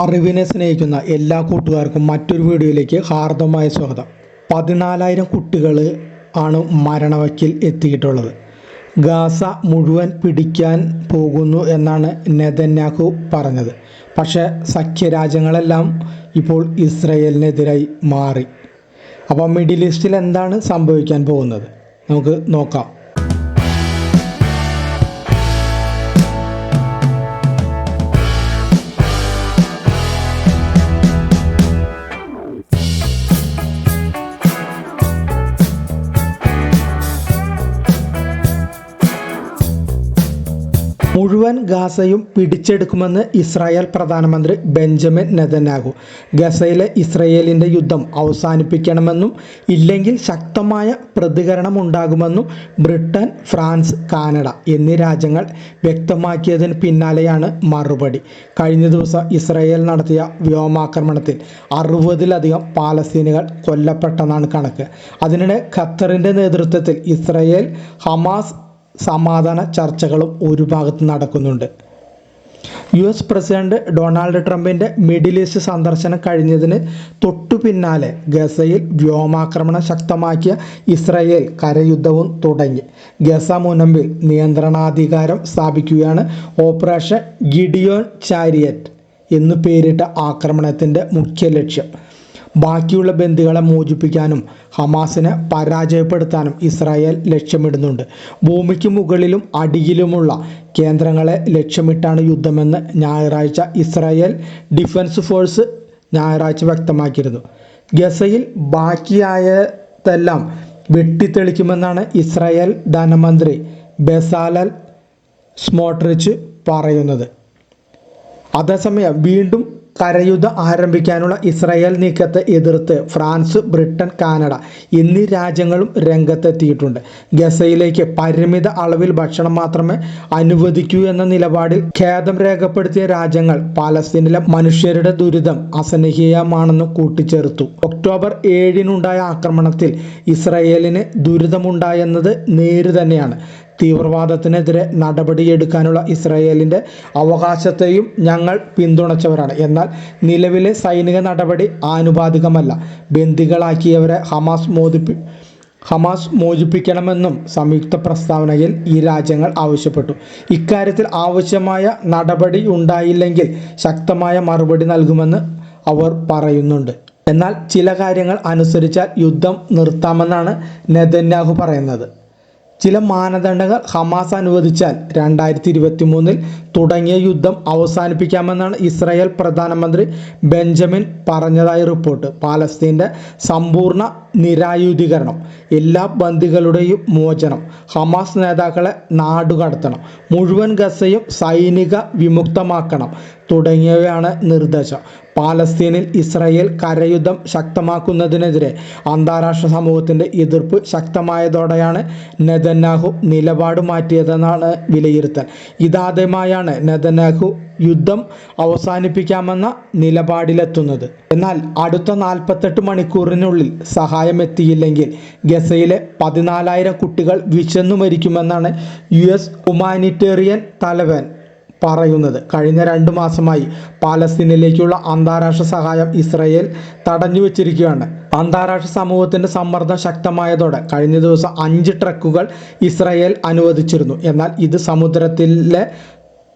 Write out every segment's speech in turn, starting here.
അറിവിനെ സ്നേഹിക്കുന്ന എല്ലാ കൂട്ടുകാർക്കും മറ്റൊരു വീഡിയോയിലേക്ക് ഹാർദമായ സ്വാഗതം. പതിനാലായിരം കുട്ടികൾ ആണ് മരണവക്കിൽ എത്തിയിട്ടുള്ളത്. ഗാസ മുഴുവൻ പിടിക്കാൻ പോകുന്നു എന്നാണ് നെതന്യാഹു പറഞ്ഞത്. പക്ഷേ സഖ്യരാജ്യങ്ങളെല്ലാം ഇപ്പോൾ ഇസ്രയേലിനെതിരായി മാറി. അപ്പോൾ മിഡിൽ ഈസ്റ്റിൽ എന്താണ് സംഭവിക്കാൻ പോകുന്നത്? നമുക്ക് നോക്കാം. മുഴുവൻ ഗാസയും പിടിച്ചെടുക്കുമെന്ന് ഇസ്രായേൽ പ്രധാനമന്ത്രി ബെഞ്ചമിൻ നെതന്യാഹു. ഗസയിലെ ഇസ്രയേലിന്റെ യുദ്ധം അവസാനിപ്പിക്കണമെന്നും ഇല്ലെങ്കിൽ ശക്തമായ പ്രതികരണം ഉണ്ടാകുമെന്നും ബ്രിട്ടൻ ഫ്രാൻസ് കാനഡ എന്നീ രാജ്യങ്ങൾ വ്യക്തമാക്കിയതിന് പിന്നാലെയാണ് മറുപടി. കഴിഞ്ഞ ദിവസം ഇസ്രയേൽ നടത്തിയ വ്യോമാക്രമണത്തിൽ അറുപതിലധികം പാലസ്തീനുകൾ കൊല്ലപ്പെട്ടെന്നാണ് കണക്ക്. അതിനിടെ ഖത്തറിന്റെ നേതൃത്വത്തിൽ ഇസ്രയേൽ ഹമാസ് സമാധാന ചർച്ചകളും ഒരു ഭാഗത്ത് നടക്കുന്നുണ്ട്. യു എസ് പ്രസിഡന്റ് ഡൊണാൾഡ് ട്രംപിന്റെ മിഡിൽ ഈസ്റ്റ് സന്ദർശനം കഴിഞ്ഞതിന് തൊട്ടു പിന്നാലെ ഗസയിൽ വ്യോമാക്രമണം ശക്തമാക്കിയ ഇസ്രയേൽ കരയുദ്ധവും തുടങ്ങി. ഗസ മുനമ്പിൽ നിയന്ത്രണാധികാരം സ്ഥാപിക്കുകയാണ് ഓപ്പറേഷൻ ഗിഡിയോൺ ചാരിയറ്റ് എന്നു പേരിട്ട ആക്രമണത്തിന്റെ മുഖ്യ ലക്ഷ്യം. ബാക്കിയുള്ള ബന്ദികളെ മോചിപ്പിക്കാനും ഹമാസിനെ പരാജയപ്പെടുത്താനും ഇസ്രായേൽ ലക്ഷ്യമിടുന്നുണ്ട്. ഭൂമിക്ക് മുകളിലും അടിയിലുമുള്ള കേന്ദ്രങ്ങളെ ലക്ഷ്യമിട്ടാണ് യുദ്ധമെന്ന് ഞായറാഴ്ച ഇസ്രായേൽ ഡിഫൻസ് ഫോഴ്സ് ഞായറാഴ്ച വ്യക്തമാക്കിയിരുന്നു. ഗസയിൽ ബാക്കിയായതെല്ലാം വെട്ടിത്തെളിക്കുമെന്നാണ് ഇസ്രായേൽ ധനമന്ത്രി ബെസാലൽ സ്മോട്രിച്ച് പറയുന്നത്. അതേസമയം വീണ്ടും കരയുദ്ധം ആരംഭിക്കാനുള്ള ഇസ്രായേൽ നീക്കത്തെ എതിർത്ത് ഫ്രാൻസ് ബ്രിട്ടൻ കാനഡ എന്നീ രാജ്യങ്ങളും രംഗത്തെത്തിയിട്ടുണ്ട്. ഗസയിലേക്ക് പരിമിത അളവിൽ ഭക്ഷണം മാത്രമേ അനുവദിക്കൂ എന്ന നിലപാടിൽ ഖേദം രേഖപ്പെടുത്തിയ രാജ്യങ്ങൾ പാലസ്തീനിലെ മനുഷ്യരുടെ ദുരിതം അസഹനീയമാണെന്ന് കൂട്ടിച്ചേർത്തു. ഒക്ടോബർ ഏഴിനുണ്ടായ ആക്രമണത്തിൽ ഇസ്രായേലിന് ദുരിതമുണ്ടായെന്നത് നേര് തന്നെയാണ് തീവ്രവാദത്തിനെതിരെ നടപടിയെടുക്കാനുള്ള ഇസ്രായേലിന്റെ അവകാശത്തെയും ഞങ്ങൾ പിന്തുണച്ചവരാണ്. എന്നാൽ നിലവിലെ സൈനിക നടപടി ആനുപാതികമല്ല. ബന്ദികളാക്കിയവരെ ഹമാസ് മോദിപ്പി ഹമാസ് മോചിപ്പിക്കണമെന്നും സംയുക്ത പ്രസ്താവനയിൽ ഈ രാജ്യങ്ങൾ ആവശ്യപ്പെട്ടു. ഇക്കാര്യത്തിൽ ആവശ്യമായ നടപടി ഉണ്ടായില്ലെങ്കിൽ ശക്തമായ മറുപടി നൽകുമെന്ന് അവർ പറയുന്നുണ്ട്. എന്നാൽ ചില കാര്യങ്ങൾ അനുസരിച്ചാൽ യുദ്ധം നിർത്താമെന്നാണ് നെതന്യാഹു പറയുന്നത്. ചില മാനദണ്ഡങ്ങൾ ഹമാസ് അനുവദിച്ചാൽ രണ്ടായിരത്തി ഇരുപത്തി മൂന്നിൽ തുടങ്ങിയ യുദ്ധം അവസാനിപ്പിക്കാമെന്നാണ് ഇസ്രായേൽ പ്രധാനമന്ത്രി ബെഞ്ചമിൻ പറഞ്ഞതായി റിപ്പോർട്ട്. പാലസ്തീന്റെ സമ്പൂർണ നിരായുധീകരണം എല്ലാ ബന്ദികളുടെയും മോചനം ഹമാസ് നേതാക്കളെ നാടുകടത്തണം മുഴുവൻ ഗസയും സൈനിക വിമുക്തമാക്കണം തുടങ്ങിയവയാണ് നിർദ്ദേശം. പാലസ്തീനിൽ ഇസ്രയേൽ കരയുദ്ധം ശക്തമാക്കുന്നതിനെതിരെ അന്താരാഷ്ട്ര സമൂഹത്തിന്റെ എതിർപ്പ് ശക്തമായതോടെയാണ് നെതന്യാഹു നിലപാട് മാറ്റിയതെന്നാണ് വിലയിരുത്തൽ. ഇതാദ്യമായാണ് നെതന്യാഹു യുദ്ധം അവസാനിപ്പിക്കാമെന്ന നിലപാടിലെത്തുന്നത്. എന്നാൽ അടുത്ത നാൽപ്പത്തെട്ട് മണിക്കൂറിനുള്ളിൽ സഹായം എത്തിയില്ലെങ്കിൽ ഗസയിലെ പതിനാലായിരം കുട്ടികൾ വിശന്നു മരിക്കുമെന്നാണ് യു എസ് ഹുമാനിറ്റേറിയൻ തലവൻ പറയുന്നത്. കഴിഞ്ഞ രണ്ട് മാസമായി പാലസ്തീനിലേക്കുള്ള അന്താരാഷ്ട്ര സഹായം ഇസ്രയേൽ തടഞ്ഞു വച്ചിരിക്കുകയാണ്. അന്താരാഷ്ട്ര സമൂഹത്തിന്റെ സമ്മർദ്ദം ശക്തമായതോടെ കഴിഞ്ഞ ദിവസം അഞ്ച് ട്രക്കുകൾ ഇസ്രയേൽ അനുവദിച്ചിരുന്നു. എന്നാൽ ഇത് സമുദ്രത്തിലെ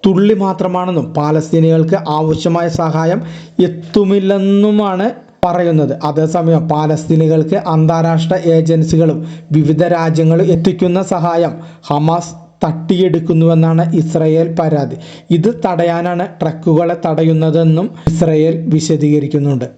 തുള്ളി മാത്രമാണെന്നും പാലസ്തീനികൾക്ക് ആവശ്യമായ സഹായം എത്തുമില്ലെന്നുമാണ് പറയുന്നത്. അതേസമയം പാലസ്തീനികൾക്ക് അന്താരാഷ്ട്ര ഏജൻസികളും വിവിധ രാജ്യങ്ങളും എത്തിക്കുന്ന സഹായം ഹമാസ് തട്ടിയെടുക്കുന്നുവെന്നാണ് ഇസ്രയേൽ പരാതി. ഇത് തടയാനാണ് ട്രക്കുകളെ തടയുന്നതെന്നും ഇസ്രയേൽ വിശദീകരിക്കുന്നുണ്ട്.